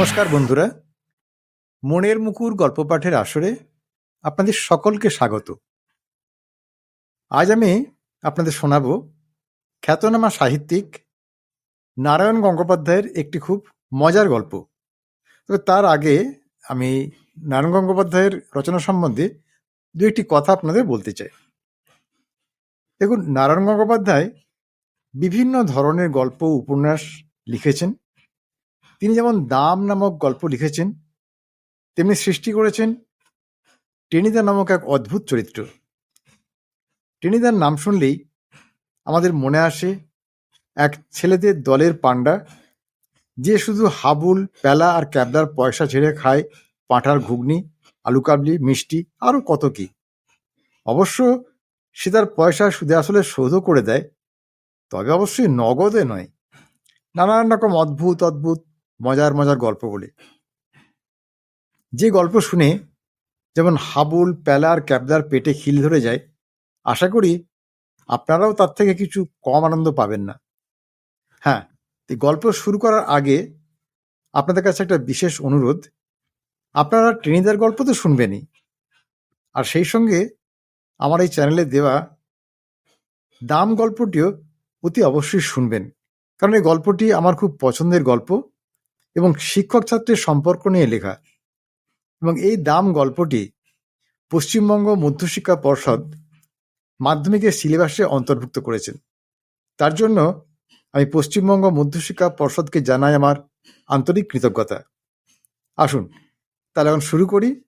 নমস্কার বন্ধুরা। মনের মুকুর গল্প পাঠের আসরে আপনাদের সকলকে স্বাগত। আজ আমি আপনাদের শোনাব খ্যাতনামা সাহিত্যিক নারায়ণ গঙ্গোপাধ্যায়ের একটি খুব মজার গল্প। তবে তার আগে আমি নারায়ণ গঙ্গোপাধ্যায়ের রচনা সম্বন্ধে দু একটি কথা আপনাদের বলতে চাই। দেখুন, নারায়ণ গঙ্গোপাধ্যায় বিভিন্ন ধরনের গল্প, উপন্যাস লিখেছেন। তিনি যেমন দাম নামক গল্প লিখেছেন, তেমনি সৃষ্টি করেছেন টেনিদা নামক এক অদ্ভুত চরিত্র। টেনিদার নাম শুনলেই আমাদের মনে আসে এক ছেলেদের দলের পাণ্ডা যে শুধু হাবুল প্যালা আর ক্যাবলার পয়সা ঝেড়ে খায় পাঁঠার ঘুগনি, আলু কাবলি, মিষ্টি আরও কত কি। অবশ্য সে তার পয়সা সুদে আসলে শোধও করে দেয়, তবে অবশ্যই নগদে নয়। নানান রকম অদ্ভুত অদ্ভুত মজার মজার গল্প বলে। যে গল্প শুনে যেমন হাবুল, প্যালার ক্যাবলার পেটে খিল ধরে যায়, আশা করি আপনারাও তার থেকে কিছু কম আনন্দ পাবেন না। হ্যাঁ গল্প শুরু করার আগে আপনাদের কাছে একটা বিশেষ অনুরোধ। আপনারা ট্রেনিদার গল্প তো শুনবেনই। আর সেই সঙ্গে আমার এই চ্যানেলে দেওয়া দাম গল্পটিও অতি অবশ্যই শুনবেন। কারণ এই গল্পটি আমার খুব পছন্দের গল্প। এবং শিক্ষক ছাত্রের সম্পর্ক নিয়ে লেখা। এবং এই দাম গল্পটি পশ্চিমবঙ্গ মধ্যশিক্ষা পর্ষদ মাধ্যমিকের সিলেবাসে অন্তর্ভুক্ত করেছেন। তার জন্য আমি পশ্চিমবঙ্গ মধ্যশিক্ষা পর্ষদকে জানাই আমার আন্তরিক কৃতজ্ঞতা। আসুন, তাহলে এখন শুরু করি।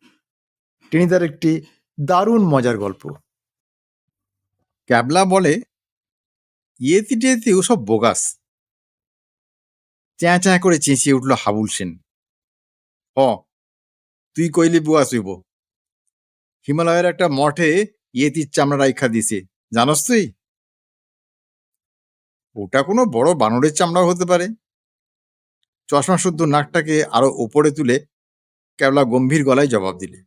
টেনিদার একটি দারুণ মজার গল্প। ক্যাবলা বলে, ইয়েতি টেতি ওসব বোগাস। চ্যাঁ চ্যাঁ করে চেঁচিয়ে উঠল হাবুল সেন। হ, তুই কইলি বুয়া হইব হিমালয়ের একটা মঠে ইয়েতির চামড়া রাইখা দিছে, জানস তুই? ওটা কোনো বড় বানরের চামড়াও হতে পারে। চশমা শুদ্ধ নাকটাকে আরও ওপরে তুলে কেবলা গম্ভীর গলায় জবাব দিলে।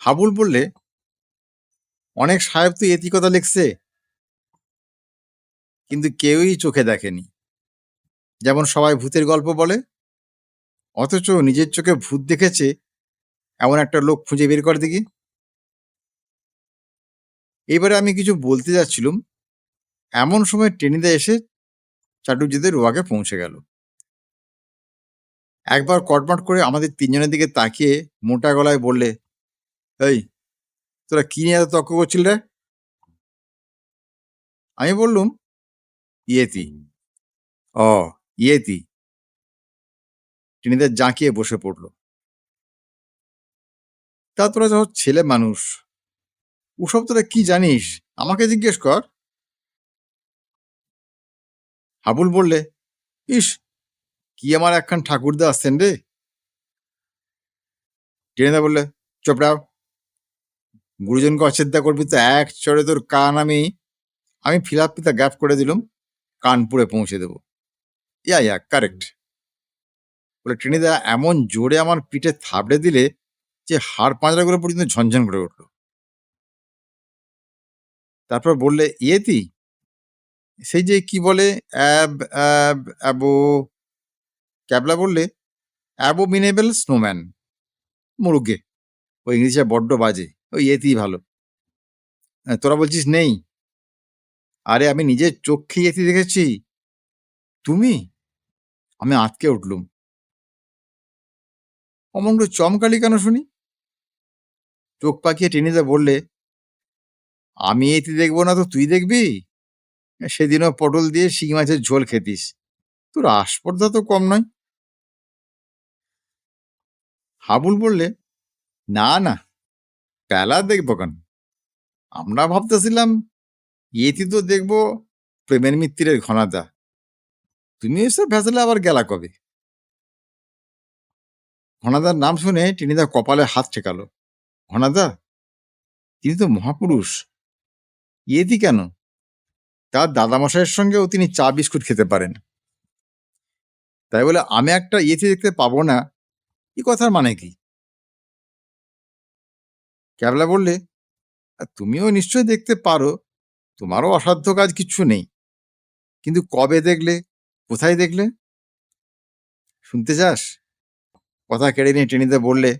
হাবুল বললে, অনেক সাহেব তো এতি কথা লিখছে। কিন্তু কেউই চোখে দেখেনি। যেমন সবাই ভূতের গল্প বলে, অথচ নিজের চোখে ভূত দেখেছে এমন একটা লোক খুঁজে বের করে দেখি। এবারে আমি কিছু বলতে যাচ্ছিলুম, এমন সময় টেনিদা এসে চাটুর্যদের রোয়াকে পৌঁছে গেল। একবার কটমট করে আমাদের তিনজনের দিকে তাকিয়ে মোটা গলায় বললে, এই, তোরা কি নিয়ে এত তর্ক করছিল আমি বললুম ইয়েতি। ও ইয়েতি। টেনিদা জাঁকিয়ে বসে পড়ল। তা তোরা যখন ছেলে মানুষ, ওসব তোরা কি জানিস? আমাকে জিজ্ঞেস কর। হাবুল বললে, ইস, কি আমার একখান ঠাকুরদা আসছেন রে? টেনিদা বললে চোপড়াও গুরুজনকে অশ্রদ্ধা করবি তো এক চড়ে তোর কান আমি আমি ফিলাপিতা গ্যাপ করে দিলুম। কানপুরে পৌঁছে দেব। ইয়া ইয়া কারেক্ট বলে টেনিদা এমন জোরে আমার পিঠে থাবড়ে দিলে যে হাড় পাঁজরাগুলো পর্যন্ত ঝনঝন করে উঠল। তারপর বললে ইয়েতি সেই যে কি বলে? অ্যাব অ্যাব, অ্যাবো। ক্যাবলা বললে, অ্যাবোমিনেবল স্নোম্যান, মুরুগে। ওই ইংলিশে বড্ড বাজে। ওই ইয়েতি ভালো। তোরা বলছিস নেই? আরে আমি নিজের চোখে ইয়েতি দেখেছি। তুমি? আমি আটকে উঠলুম। করে চমকালি কেন শুনি? চোখ পাকিয়ে টেনিদা বললে, আমি এটি দেখব না তো তুই দেখবি? সেদিনও পটল দিয়ে শিং মাছের ঝোল খেতিস। তোর আস্পর্ধা তো কম নয়। হাবুল বললে, না না পেলা দেখব কেন? আমরা ভাবতেছিলাম ইয়েতি তো দেখব প্রেমের মিত্রের ঘনাদা। তুমি এসব ভেসলে আবার গেলা কবে? ঘনাদার নাম শুনে টিনিদা কপালে হাত ঠেকালো। ঘনাদা, তিনি তো মহাপুরুষ। ইয়েতি কেন? তার দাদামশাইয়ের সঙ্গেও তিনি চা বিস্কুট খেতে পারেন। তাই বলে আমি একটা ইয়েতি দেখতে পাবো না এই কথার মানে কি? ক্যাবলা বললে, "আর তুমিও নিশ্চয়ই দেখতে পারো তোমারও অসাধ্য কাজ কিচ্ছু নেই। কিন্তু কবে দেখলে? কোথায় দেখলে? শুনতে চাস? কথা কেড়ে নিয়ে টেনিতে বললে,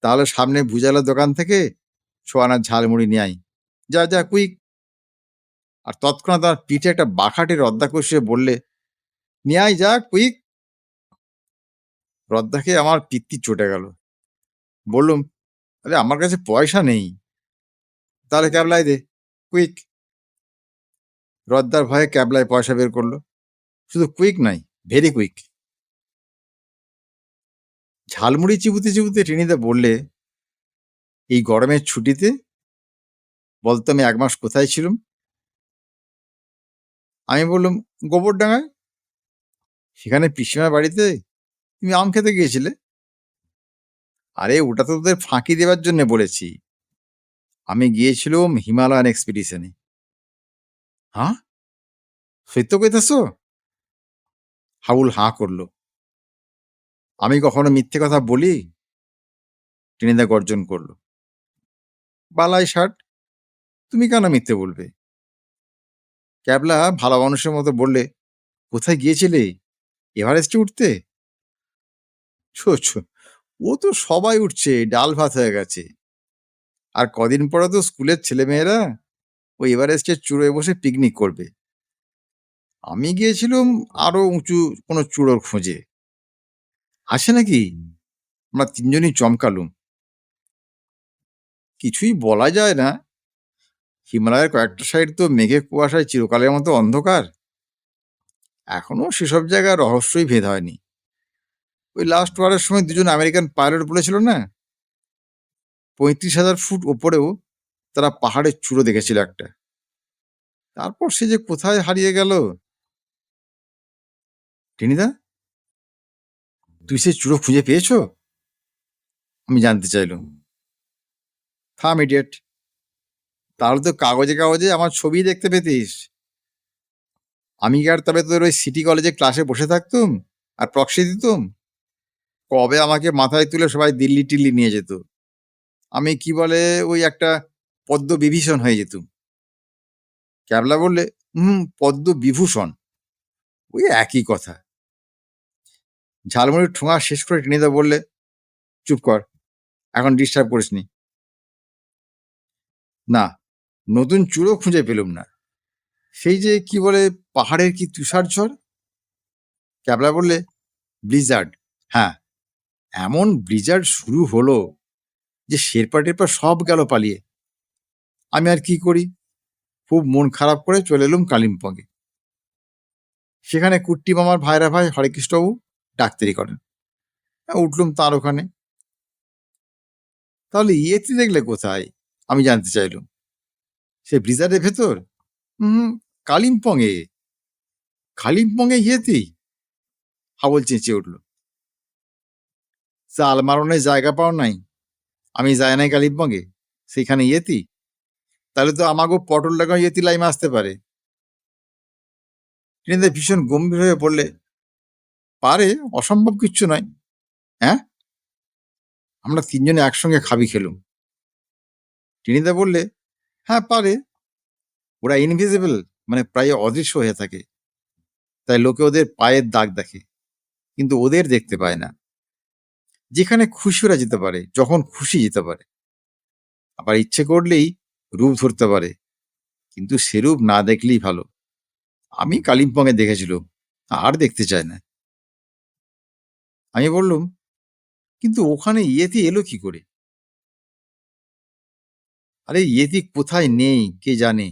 তাহলে সামনে ভুজালার দোকান থেকে ছোয়ানার ঝালমুড়ি নিয়ে আই যা যা, কুইক। আর তৎক্ষণাৎ তার পিঠে একটা বাখাটে রদ্দা কষিয়ে বললে, নিয়ে যা, কুইক। রদ্দাকে আমার পিত্তি চটে গেল। বললুম, আরে, আমার কাছে পয়সা নেই। তাহলে ক্যাবলায় দে। কুইক রদ্দার ভয়ে ক্যাবলায় পয়সা বের করল। শুধু কুইক নাই ভেরি কুইক ঝালমুড়ি চিবুতে চিবুতে টেনিদা বললে, এই গরমের ছুটিতে বলতো আমি এক মাস কোথায় ছিলাম? আমি বললাম, গোবরডাঙ্গায়? সেখানে পিসিমার বাড়িতে? তুমি আম খেতে গিয়েছিলে? আরে, ওটা তো তোদের ফাঁকি দেওয়ার জন্য বলেছি। আমি গিয়েছিলাম হিমালয়ান এক্সপিডিশনে হ্যাঁ? সত্য কইতেছ? হাউল হাঁ করল। আমি কখনো মিথ্যে কথা বলি? টেনিদা গর্জন করল। বালাই ষাট, তুমি কেন মিথ্যে বলবে? ক্যাবলা ভালো মানুষের মতো বললে, কোথায় গিয়েছিলে? এভারেস্টে উঠতে? ছো, ও তো সবাই উঠছে, ডাল ভাত হয়ে গেছে। আর কদিন পরে তো স্কুলের ছেলেমেয়েরা ওই এভারেস্টের চূড়োয় বসে পিকনিক করবে। আমি গিয়েছিলাম আরও উঁচু কোনো চূড়োর খোঁজে। আসে নাকি? আমরা তিনজনই চমকালুম। কিছুই বলা যায় না। হিমালয়ের কয়েকটা সাইড তো মেঘে কুয়াশায় চিরকালের মতো অন্ধকার। এখনও সেসব জায়গায় রহস্যই ভেদ হয়নি। ওই লাস্ট ওয়ারের সময় দুজন আমেরিকান পাইলট বলেছিল না? পঁয়ত্রিশ হাজার ফুট ওপরেও তারা পাহাড়ের চূড়ো দেখেছিল একটা। তারপর সে যে কোথায় হারিয়ে গেল? টেনিদা, তুই সে চূড়ো খুঁজে পেয়েছ? আমি জানতে চাইলাম। থাম, ইডিয়েট। তাহলে তো কাগজে কাগজে আমার ছবি দেখতে পেতিস। আমি কি আর তবে তোর ওই সিটি কলেজে ক্লাসে বসে থাকতুম আর প্রক্সি দিতুম? কবে আমাকে মাথায় তুলে সবাই দিল্লি টিল্লি নিয়ে যেত? আমি কি বলে ওই একটা পদ্ম বিভীষণ হয়ে যেতুম। ক্যাবলা বললে, হুম, পদ্ম বিভূষণ। ওই একই কথা। ঝালমুড়ির ঠোঙা শেষ করে টেনে টেনিদা বললে, চুপ কর, এখন ডিস্টার্ব করিসনি না। নতুন চূড়ো খুঁজে পেলুম না। সেই যে কি বলে পাহাড়ের কি তুষার ঝড়? ক্যাবলা বললে ব্লিজার্ড হ্যাঁ এমন ব্লিজার্ড শুরু হলো। যে শেরপা টেরপা সব গেল পালিয়ে। আমি আর কি করি? খুব মন খারাপ করে চলে এলুম কালিম্পংয়ে। সেখানে কুট্টি মামার ভাইরা ভাই হরেকৃষ্ণবাবু ডাক্তারি করেন। উঠলুম তার ওখানে। তাহলে ইয়েতে দেখলে কোথায়? আমি জানতে চাইলুম। সে ব্রিজারের ভেতর? হুম কালিম্পংয়ে। কালিম্পংয়ে ইয়েতি হাবল চেঁচিয়ে উঠল। চাল মারণের জায়গা পাও নাই। আমি যাই নাই কালিম্পংয়ে? সেখানে ইয়েতি? তাহলে তো আমাকে পটল টাকা ইয়েতি লাইম আসতে পারে। টেনিদা ভীষণ গম্ভীর হয়ে পড়লে পারে, অসম্ভব কিচ্ছু নয়। হ্যাঁ? আমরা তিনজনে একসঙ্গে খাবি খেলুম। টেনিদা বললে হ্যাঁ পারে। ওরা ইনভিজিবল মানে প্রায় অদৃশ্য হয়ে থাকে। তাই লোকে ওদের পায়ের দাগ দেখে। কিন্তু ওদের দেখতে পায় না। যেখানে খুশি ওরা যেতে পারে, যখন খুশি যেতে পারে। আবার ইচ্ছে করলেই রূপ ধরতে পারে, কিন্তু সেরূপ না দেখলেই ভালো। আমি কালিম্পংয়ে দেখেছিলাম, আর দেখতে চায় না। আমি বললুম, কিন্তু ওখানে ইয়েতি এলো কি করে? আরে, ইয়েতি কোথায় নেই, কে জানে?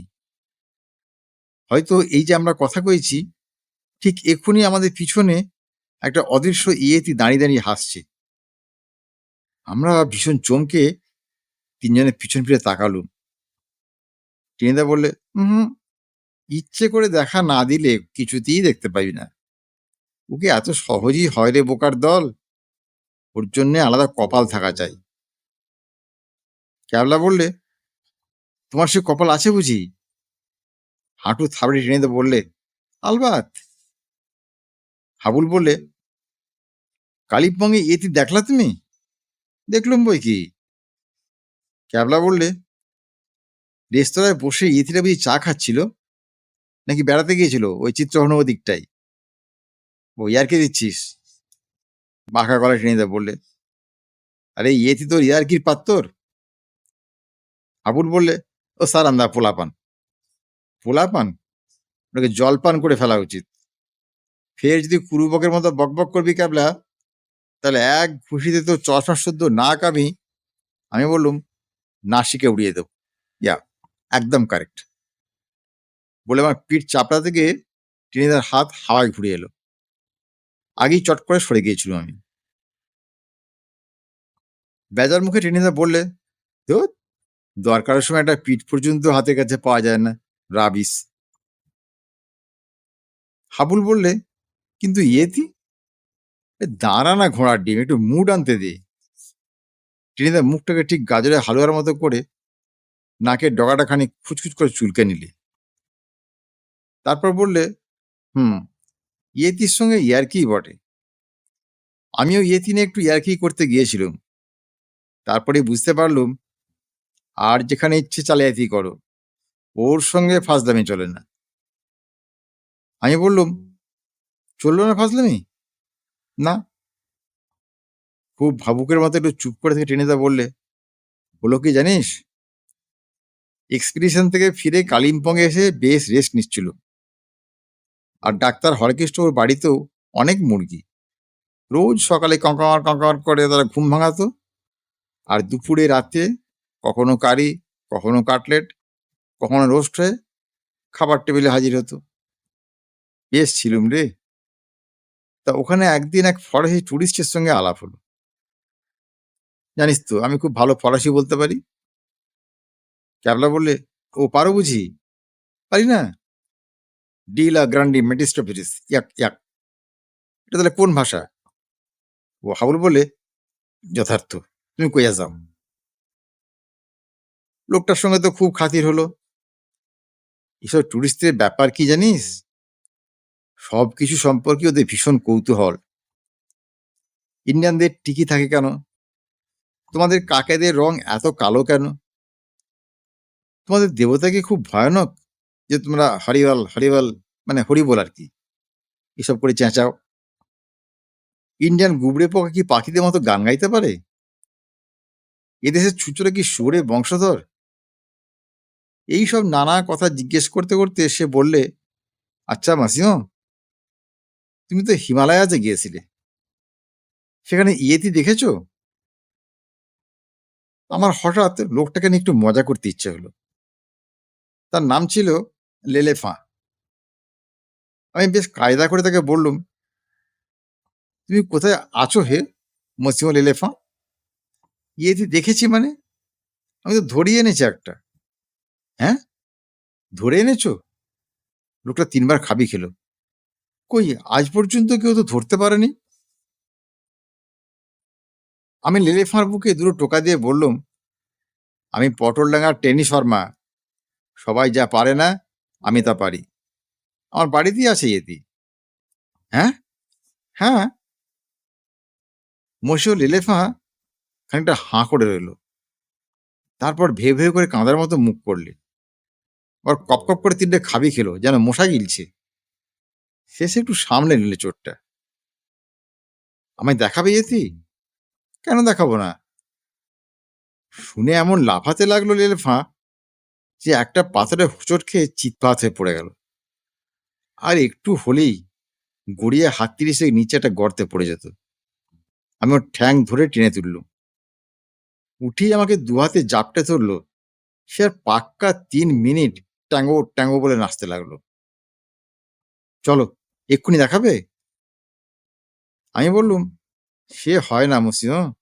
হয়তো এই যে আমরা কথা কইছি, ঠিক এক্ষুনি আমাদের পিছনে একটা অদৃশ্য ইয়েতি দাঁড়িয়ে দাঁড়িয়ে হাসছে। আমরা ভীষণ চমকে তিনজনে পিছন ফিরে তাকালুম। টেনিদা বললে হুম ইচ্ছে করে দেখা না দিলে কিছুতেই দেখতে পাবি না। ওকে এত সহজেই হয় রে বোকার দল। ওর জন্যে আলাদা কপাল থাকা চাই। ক্যাবলা বললে, তোমার সে কপাল আছে বুঝি? হাঁটু থাবড়ে টেনে বললে, আলবাত। হাবুল বললে, কালিম্পংয়ে এটি দেখলা তুমি? দেখলুম বই কি? ক্যাবলা বললে, রেস্তোরাঁয় বসে ইতিরা বুঝি চা খাচ্ছিল, নাকি বেড়াতে গিয়েছিল ওই চিত্রহন দিকটাই ও ইয়ারকি দিচ্ছিস? বাঁকা গলা টেনে বললে, আরে ইয়েতি তোর ইয়ারকির পাত্তর আবুল বললে, ও স্যার আন্দা পোলাপান। পোলাপান? ওটাকে জলপান করে ফেলা উচিত। ফের যদি কুরুবকের মতো বকবক করবি ক্যাবলা তাহলে এক খুশিতে তো চশমা শুদ্ধ না কামি আমি বললুম, নাসিকে উড়িয়ে দেবো। ইয়া, একদম কারেক্ট বলে আমার পিঠ চাপড়া থেকে টেনিদার হাত হাওয়ায় ঘুরে এলো। আগেই চট করে সরে গিয়েছিলাম আমি। বেজার মুখে টেনিদা বললে তো দরকারের সময় একটা পিঠ পর্যন্ত হাতের কাছে পাওয়া যায় না, রাবিস। হাবুল বললে, কিন্তু ইয়েতি দাঁড়া না ঘোড়ার ডিম, একটু মুড আনতে দে। টেনিদা মুখটাকে ঠিক গাজরের হালুয়ার মতো করে নাকের ডগাটা খানিক খুচখুচ করে চুলকে নিলে তারপর বললে, হুম, ইয়েতির সঙ্গে ইয়ার্কি বটে। আমিও ইয়েতি নিয়ে একটু ইয়ার্কি করতে গিয়েছিলাম। তারপরে বুঝতে পারলুম, আর যেখানে ইচ্ছে চালিয়াতি করো, ওর সঙ্গে ফাজলামি চলে না। আমি বললুম, চলল না ফাজলামি? না? খুব ভাবুকের মতো একটু চুপ করে থেকে টেনিদা বললে, হলো কি জানিস? এক্সপিডিশন থেকে ফিরে কালিম্পংয়ে এসে বেশ রেস্ট নিচ্ছিল। আর ডাক্তার হরকেষ্ট ওর বাড়িতেও অনেক মুরগি। রোজ সকালে কঙ্কামার কঙ্কামার করে তারা ঘুম ভাঙাতো। আর দুপুরে রাতে কখনো কারি, কখনো কাটলেট, কখনো রোস্ট হয়ে খাবার টেবিলে হাজির হতো। বেশ ছিলুম রে। তা ওখানে একদিন এক ফরাসি টুরিস্টের সঙ্গে আলাপ হলো। জানিস তো, আমি খুব ভালো ফরাসি বলতে পারি। ক্যাবলা বললে, ও পারো বুঝি? পারি না। ডিলা গ্রান্ডি মেটিস্টোপিটিস ইয়াক ইয়াক। এটা তাহলে কোন ভাষা? ও হাউল বলে, যথার্থ, তুমি কইয়া যাও। লোকটার সঙ্গে তো খুব খাতির হলো। এসব টুরিস্টদের ব্যাপার কি জানিস? সব কিছু সম্পর্কে ওদের ভীষণ কৌতূহল। ইন্ডিয়ানদের টিকি থাকে কেন? তোমাদের কাকেদের রং এত কালো কেন? তোমাদের দেবতা কি খুব ভয়ানক? যে তোমরা হরিবল হরিবল মানে হরিবল আর কি। এসব করে চেঁচাও। ইন্ডিয়ান গুবড়ে পোকা কি পাখিদের মতো গান গাইতে পারে? এদেশের ছুচোরা কি সুরে বংশধর? এইসব নানা কথা জিজ্ঞেস করতে করতে সে বললে আচ্ছা মাসিমো তুমি তো হিমালয়াতে গিয়েছিলে। সেখানে ইয়েতি দেখেছ? আমার হঠাৎ লোকটাকে নিয়ে একটু মজা করতে ইচ্ছে হলো। তার নাম ছিল লেলেফা। আমি বেশ কায়দা করে তাকে বললুম, তুমি কোথায় আছো হে মসিমো লেলেফা? ইয়েতি দেখেছি মানে? আমি তো ধরিয়ে এনেছি একটা। হ্যাঁ? ধরে এনেছো? লোকটা তিনবার খাবি খেলো। কই, আজ পর্যন্ত কেউ তো ধরতে পারেনি? আমি লেলেফার বুকে দুটো টোকা দিয়ে বললুম, আমি পটল পটলডাঙ্গার টেনি শর্মা। সবাই যা পারে না, আমি তা পারি। আমার বাড়িতেই আছে ইয়েতি হ্যাঁ? হ্যাঁ? মশিও লেলেফা খানিকটা হাঁ করে রইল। তারপর ভে ভে করে কাঁদার মতো মুখ করলে। ওর কপ কপ করে তিনটে খাবি খেলো, যেন মশা গিলছে। শেষে একটু সামলে নিলে চোরটা। আমায় দেখাবে ইয়েতি? কেন দেখাবো না? শুনে এমন লাফাতে লাগল লেলেফা যে একটা পাথরে হোঁচট খেয়ে চিৎপাত হয়ে পড়ে গেল। আর একটু হলেই গড়িয়ে হাত তিরিশে নিচে একটা গর্তে পড়ে যেত। আমি ওর ঠ্যাং ধরে টেনে তুললুম। উঠেই আমাকে দুহাতে জাপটে ধরলো। সে আর পাক্কা তিন মিনিট ট্যাঙ্গো ট্যাঙ্গো বলে নাচতে লাগল। চলো এক্ষুনি দেখাবে? আমি বললুম, সে হয় না মসিও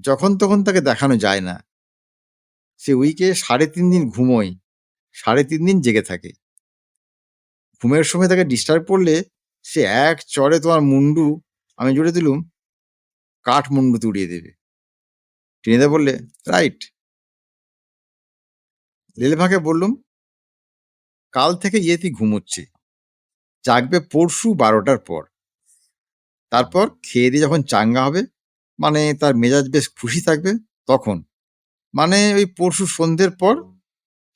যখন তখন তাকে দেখানো যায় না। সে উইকে সাড়ে তিন দিন ঘুমোয়, সাড়ে তিন দিন জেগে থাকে। ঘুমের সময় তাকে ডিস্টার্ব করলে সে এক চড়ে তোমার মুন্ডু, আমি জুড়ে দিলুম, কাঠ মুন্ডুতে তুড়িয়ে দেবে। টেনিদা বললে, রাইট। লেলেফাকে বললুম, কাল থেকে ইয়েতি ঘুমোচ্ছে। জাগবে পরশু বারোটার পর। তারপর খেয়ে দিয়ে যখন চাঙ্গা হবে মানে তার মেজাজ বেশ খুশি থাকবে তখন। মানে ওই পরশু সন্ধ্যের পর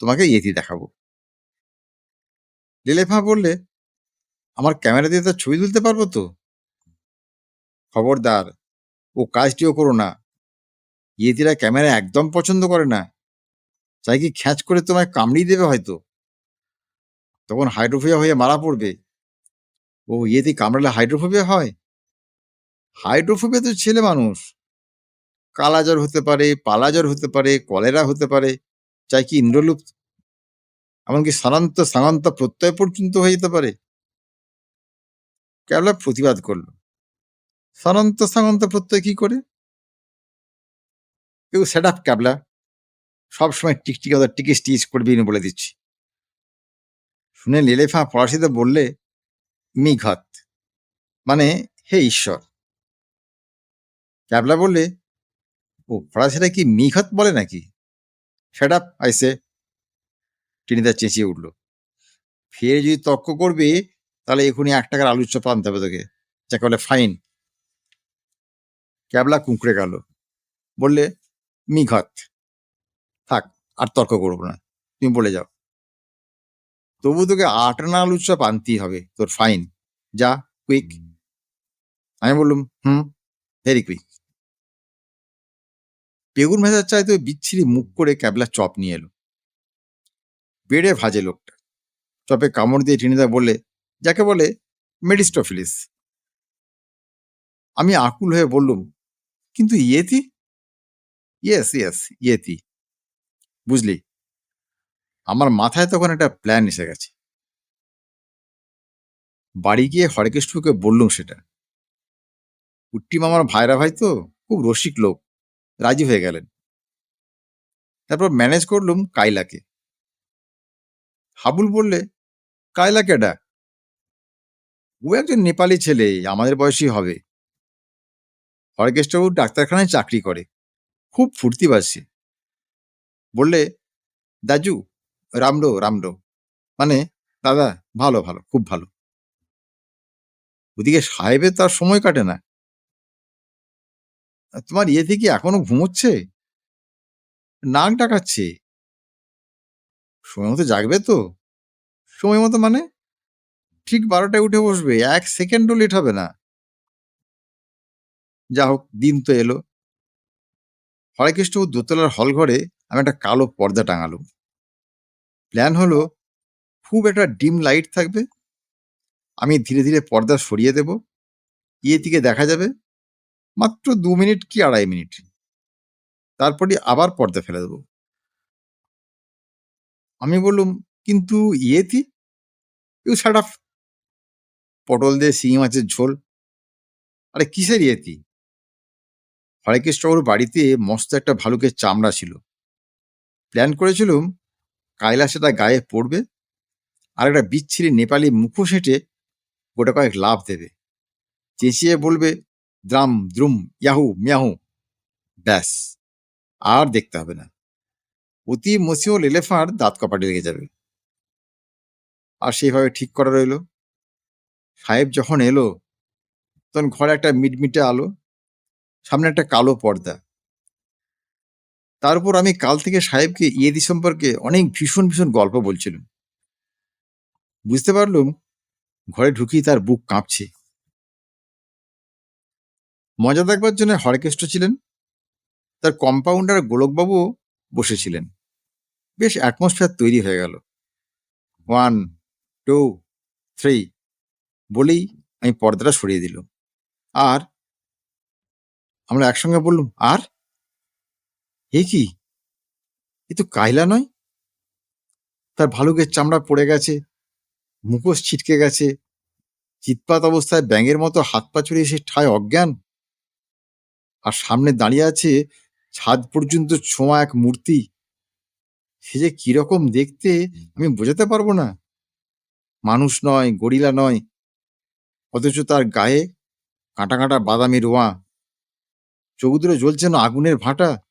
তোমাকে ইয়েতি দেখাবো। লেলেফা বললে, আমার ক্যামেরা দিয়ে তার ছবি তুলতে পারব তো? খবরদার, ও কাজটিও করো না। ইয়েতিরা ক্যামেরা একদম পছন্দ করে না। চাই কি খ্যাঁচ করে তোমায় কামড়িয়ে দেবে হয়তো? তখন হাইড্রোফিয়া হয়ে মারা পড়বে। ও ইয়েতি কামড়ালে হাইড্রোফোবিয়া হয়? হাইড্রোফোবিয়া তো ছেলে মানুষ। কালাজ্বর হতে পারে পালাজ্বর হতে পারে, কলেরা হতে পারে, চাই কি ইন্দ্রলুপ এমনকি সানান্ত সানান্ত প্রত্যয় পর্যন্ত হয়ে যেতে পারে। ক্যাবলা প্রতিবাদ করল। সানান্ত সানান্ত প্রত্যয় কি করে? কেউ সেট আপ ক্যাবলা সবসময় টিকটিক টিকিস টিচ করবি না বলে দিচ্ছি। শুনে লেলেফা ফরাসিতে বললে মিঘত। মানে হে ঈশ্বর। ক্যাবলা বললে, ও ফরাসিরা কি মিঘত বলে নাকি? সেট আইসে টিনিদা চেঁচিয়ে উঠল। ফের যদি তর্ক করবে, তাহলে এখনই এক টাকার আলুর চপ আনতে হবে তোকে। যাকে বলে ফাইন ক্যাবলা কুঁকড়ে গেল। বললে, মিঘত। থাক, আর তর্ক করব না। তুমি বলে যাও। তবু তোকে আট আলুর চপ আনতেই হবে, তোর ফাইন যা কুইক আমি বললুম, হুম ভেরি কুইক বেগুন ভাজার চাইতে বিচ্ছিরি মুখ করে ক্যাবলা চপ নিয়ে এলো। বেড়ে ভাজে লোকটা। চপে কামড় দিয়ে টেনে টিনিদা বললে, যাকে বলে, মেডিস্টোফিলিস। আমি আকুল হয়ে বললুম, কিন্তু ইয়েতি? Yes yes Yeti. বুঝলি আমার মাথায় তখন একটা প্ল্যান এসে গেছে। বাড়ি গিয়ে হরেকেষ্টকে বললুম সেটা। কুট্টি মামার ভাইরা ভাই তো খুব রসিক লোক, রাজি হয়ে গেলেন। তারপর ম্যানেজ করলুম কাইলাকে হাবুল বললে কাইলা কেডা? ও একজন নেপালি ছেলে, আমাদের বয়সী হবে। হরকেষ্টবাবু ডাক্তারখানায় চাকরি করে, খুব ফুর্তি পাচ্ছে বললে, দাজু রামডো রামডো মানে দাদা, ভালো ভালো, খুব ভালো। ওদিকে সাহেবের তার সময় কাটে না। তোমার ইয়ে থেকে এখনও ঘুমোচ্ছে? নাক ডাকাচ্ছে। সময় মতো জাগবে তো। সময় মতো মানে? ঠিক বারোটায় উঠে বসবে, এক সেকেন্ডও লেট হবে না। যা হোক, দিন তো এলো। হরেকৃষ্ণ দোতলার হল ঘরে আমি একটা কালো পর্দা টাঙালুম। প্ল্যান হলো খুব একটা ডিম লাইট থাকবে। আমি ধীরে ধীরে পর্দা সরিয়ে দেব। ইয়ে দিকে দেখা যাবে মাত্র দু মিনিট কি আড়াই মিনিট তারপরে আবার পর্দা ফেলে দেবো। আমি বললুম, কিন্তু ইয়েতি ইউ শাট আপ পটল দিয়ে শিঙি মাছের ঝোল। আরে কিসের ইয়েতি হরেকৃষ্ণবাবুর বাড়িতে মস্ত একটা ভালুকের চামড়া ছিল। প্ল্যান করেছিলুম কায়লা সেটা গায়ে পড়বে আর একটা বিচ্ছিরি নেপালি মুখোশ হেঁটে গোটা কয়েক লাভ দেবে। চেঁচিয়ে বলবে, দ্রাম, দ্রুম, ইয়াহু, মিয়াহু, ব্যাস, আর দেখতে হবে না। অতি মসিও লেলেফার দাঁত কপাটে লেগে যাবে। আর সেইভাবে ঠিক করা রইল। সাহেব যখন এলো, তখন ঘরে একটা মিটমিটে আলো, সামনে একটা কালো পর্দা তার উপর আমি কাল থেকে সাহেবকে ইয়েদি সম্পর্কে অনেক ভীষণ ভীষণ গল্প বলছিলাম। বুঝতে পারলুম? ঘরে ঢুকিয়ে তার বুক কাঁপছে। মজা দেখবার জন্য হরেকেষ্ট ছিলেন। তার কম্পাউন্ডার গোলকবাবুও বসেছিলেন। বেশ অ্যাটমসফিয়ার তৈরি হয়ে গেল। ওয়ান টু থ্রি বলেই আমি পর্দাটা সরিয়ে দিল আর? আমরা একসঙ্গে বললুম, আর? এ কি? এ তো কায়লা নয়? তার ভালুকের চামড়া পড়ে গেছে, মুখোশ ছিটকে গেছে, চিৎপাত অবস্থায় ব্যাঙের মতো হাত পা ছড়িয়ে সে ঠায় অজ্ঞান। আর সামনে দাঁড়িয়ে আছে ছাদ পর্যন্ত ছোঁয়া এক মূর্তি। সে যে কীরকম দেখতে আমি বোঝাতে পারব না। মানুষ নয়, গরিলা নয়, অথচ তার গায়ে কাঁটা কাঁটা বাদামি রোয়া। চোখ জ্বলছে না আগুনের ভাটা।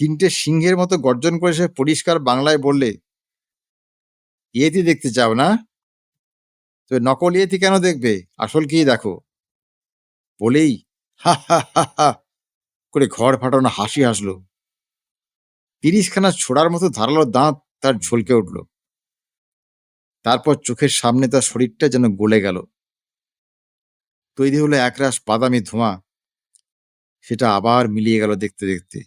তিনটে সিংহের মতো গর্জন করে সে পরিষ্কার বাংলায় বললে, ইয়েতি দেখতে চাও না? তো নকল ইয়েতি কেন দেখবে? আসল কি দেখো? বলেই, হা হা হা হা, করে ঘর ফাটানো হাসি হাসলো। তিরিশখানা ছোড়ার মতো ধারালো দাঁত তার ঝলকে উঠল। তারপর চোখের সামনে তার শরীরটা যেন গলে গেল। তৈরি হলো একরাশ বাদামি ধোঁয়া। সেটা আবার মিলিয়ে গেল দেখতে দেখতে।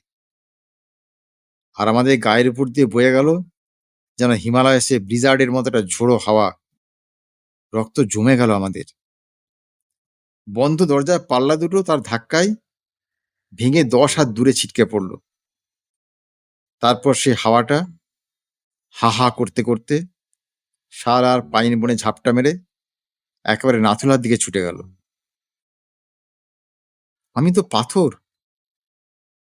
আর আমাদের গায়ের উপর দিয়ে বয়ে গেল যেন হিমালয়ে ব্রিজার্ডের মতো একটা ঝোড়ো হাওয়া। রক্ত জমে গেল আমাদের। বন্ধ দরজার পাল্লা দুটো তার ধাক্কায় ভেঙে দশ হাত দূরে ছিটকে পড়ল। তারপর সে হাওয়াটা হা হা করতে করতে সার আর পাইন বনে ঝাপটা মেরে একেবারে নাথুলার দিকে ছুটে গেল। আমি তো পাথর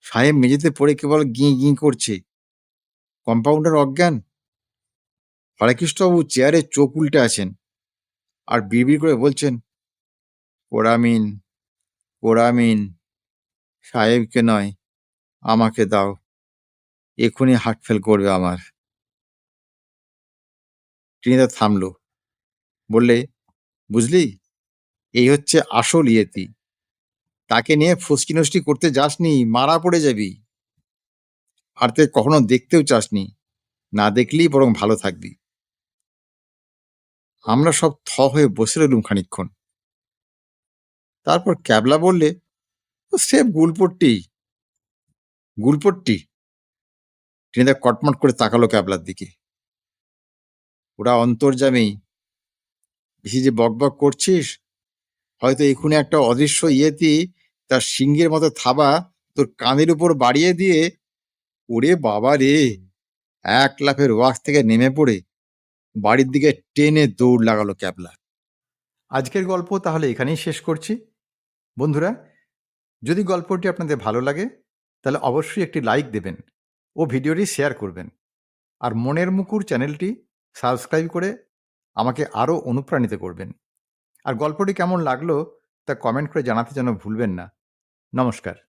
সাহেব মেঝেতে পড়ে কেবল গিঁ গিঁ করছে। কম্পাউন্ডার অজ্ঞান? হরেকৃষ্ণবাবু চেয়ারে চোখ উল্টে আছেন আর বিড়বিড় করে বলছেন কোরামিন কোরামিন সাহেবকে নয়, আমাকে দাও। এক্ষুনি হার্ট ফেল করবে আমার। টিনিদা থামলো, বললে, বুঝলি, এই হচ্ছে আসল ইয়েতি। তাকে নিয়ে ফুসকি নষ্টি করতে যাসনি মারা পড়ে যাবি। আর তে কখনো দেখতেও চাসনি না দেখলেই বরং ভালো থাকবি। আমরা সব থ হয়ে বসে রইলুম খানিক্ষণ তারপর ক্যাবলা বললে "ও, সে গুলপট্টি। গুলপট্টি? টিনিদা কটমট করে তাকালো ক্যাবলার দিকে। ওরা অন্তর্জামী। বেশি যে বক বক করছিস হয়তো এখুনি একটা অদৃশ্য ইয়েতি তার সিংহের মতো থাবা তোর কানের উপর বাড়িয়ে দিয়ে, ওরে বাবা রে, এক লাফের ওয়াক্স থেকে নেমে পড়ে, বাড়ির দিকে টেনে দৌড় লাগালো ক্যাবলা আজকের গল্প তাহলে এখানেই শেষ করছি। বন্ধুরা, যদি গল্পটি আপনাদের ভালো লাগে, তাহলে অবশ্যই একটি লাইক দেবেন ও ভিডিওটি শেয়ার করবেন। আর মনের মুকুর চ্যানেলটি সাবস্ক্রাইব করে আমাকে আরও অনুপ্রাণিত করবেন। আর গল্পটি কেমন লাগল তা কমেন্ট করে জানাতে যেন ভুলবেন না। নমস্কার।